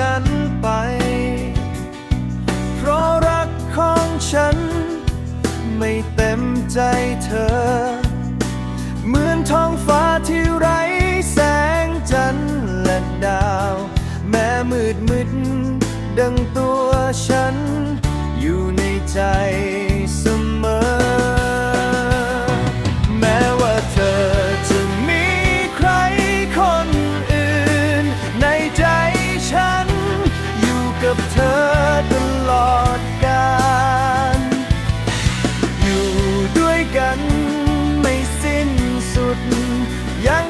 ฉันไป เพราะรักของฉัน ไม่เต็มใจเธอ เหมือนท้องฟ้าที่ไรแสงจันทร์และดาว แม้มืดมิดดังตัวฉันอยู่ในใจ กัน ไม่สิ้นสุดยัง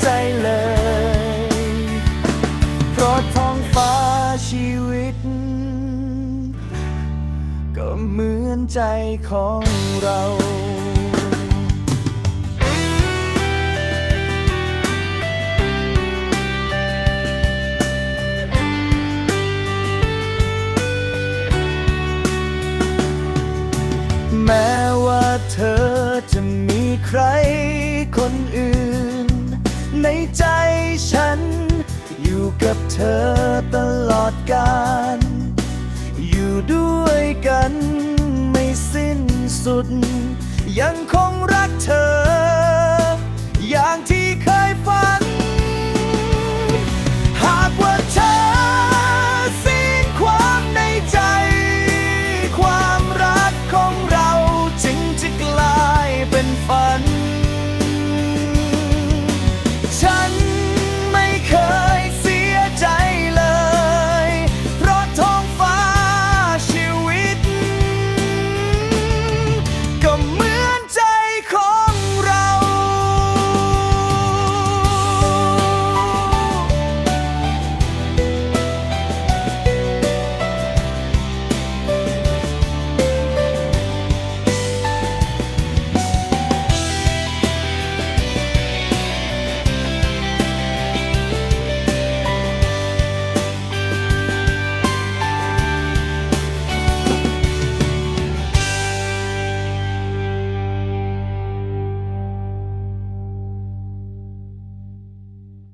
ใจเลย เพราะท้องฟ้าชีวิต ก็เหมือนใจของเราแม้ว่าเธอจะมีใครคนอื่น ใจฉัน อยู่กับเธอตลอดกาลอยู่ด้วยกันไม่สิ้นสุด ยังคงรักเธอ